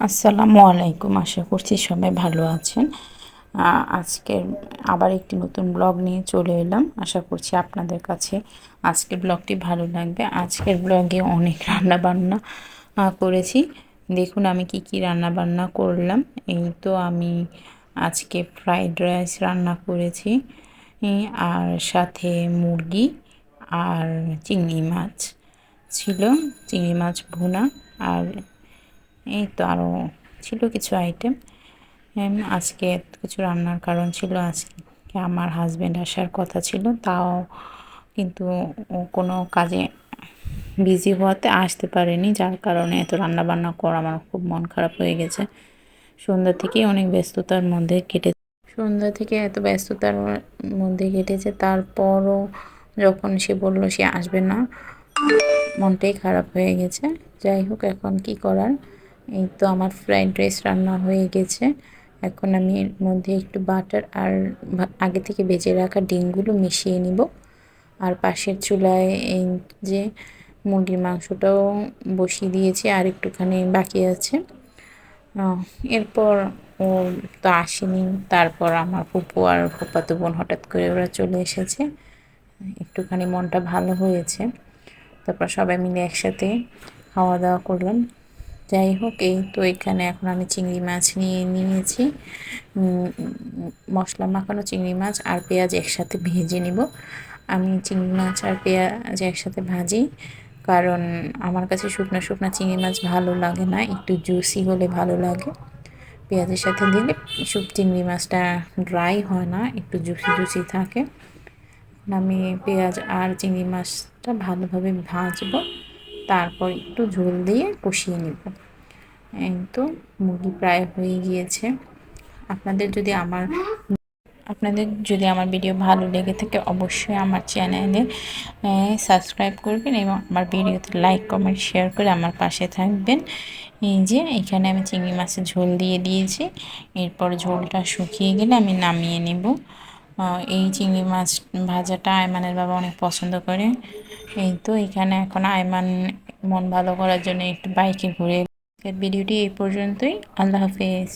আসসালামু আলাইকুম, আশা করছি সবাই ভালো আছেন। আজকের আবার একটি নতুন ব্লগ নিয়ে চলে এলাম। আশা করছি আপনাদের কাছে আজকের ব্লগটি ভালো লাগবে। আজকের ব্লগে অনেক রান্না বান্না করেছি। দেখুন আমি কি কি রান্না বান্না করলাম। এই তো আমি আজকে ফ্রাইড রাইস রান্না করেছি আর সাথে মুরগি আর চিংড়ি মাছ ছিল। চিংড়ি মাছ ভুনা আর এই তো আরও ছিল কিছু আইটেম আজকে কিছু রান্নার কারণ ছিল, আজকে আমার হাজব্যান্ড আসার কথা ছিল, তাও কিন্তু ও কোনো কাজে বিজি হওয়াতে আসতে পারেনি, যার কারণে এত রান্না বান্না করা আমার খুব মন খারাপ হয়ে গেছে। সন্ধ্যা থেকেই অনেক ব্যস্ততার মধ্যে কেটে সন্ধ্যা থেকে এত ব্যস্ততার মধ্যে কেটেছে, তারপরও যখন সে বলল সে আসবে না, মনটাই খারাপ হয়ে গেছে। যাই হোক, এখন কি করার? এই তো আমার ফ্রাইড রাইস রান্না হয়ে গেছে। এখন আমি এর মধ্যে একটু বাটার আর আগে থেকে বেজে রাখা ডিমগুলো মিশিয়ে নিব। আর পাশের চুলায় এই যে মুরগির মাংসটাও বসিয়ে দিয়েছি আর একটুখানি বাকি আছে। এরপর ও তো আসেনি, তারপর আমার ফুপু আর ফুপাতো বোন হঠাৎ করে ওরা চলে এসেছে। একটুখানি মনটা ভালো হয়েছে। তারপর সবাই মিলে একসাথে খাওয়া দাওয়া করলাম। যাই হোক, এই তো এখানে এখন আমি চিংড়ি মাছ নিয়ে নিয়েছি। মশলা মাখানো চিংড়ি মাছ আর পেঁয়াজ একসাথে ভেজে নিব। আমি চিংড়ি মাছ আর পেঁয়াজ একসাথে ভাজি, কারণ আমার কাছে শুকনো শুকনো চিংড়ি মাছ ভালো লাগে না, একটু জুসি হলে ভালো লাগে। পেঁয়াজের সাথে দিলে সব চিংড়ি মাছটা ড্রাই হয় না, একটু জুসি জুসি থাকে। আমি পেঁয়াজ আর চিংড়ি মাছটা ভালোভাবে ভাজবো। তারপর একটু ঝোল দিয়ে কষিয়ে নেব। তো, মুরগি প্রায় হয়ে গিয়েছে। আপনাদের যদি আমার আপনাদের যদি আমার ভিডিও ভালো লেগে থাকে, অবশ্যই আমার চ্যানেলে সাবস্ক্রাইব করবেন এবং আমার ভিডিওতে লাইক, কমেন্ট, শেয়ার করে আমার পাশে থাকবেন। এই যে, এখানে আমি চিংড়ি মাছের ঝোল দিয়ে দিয়েছি। এরপর ঝোলটা শুকিয়ে গেলে আমি নামিয়ে নেব। এই চিংড়ি মাছ ভাজাটা আয়মানের বাবা অনেক পছন্দ করে। এই তো এখানে এখন আয়মান মন ভালো করার জন্য একটু বাইকে ঘুরে ভিডিওটি এই পর্যন্তই। আল্লাহ হাফেজ।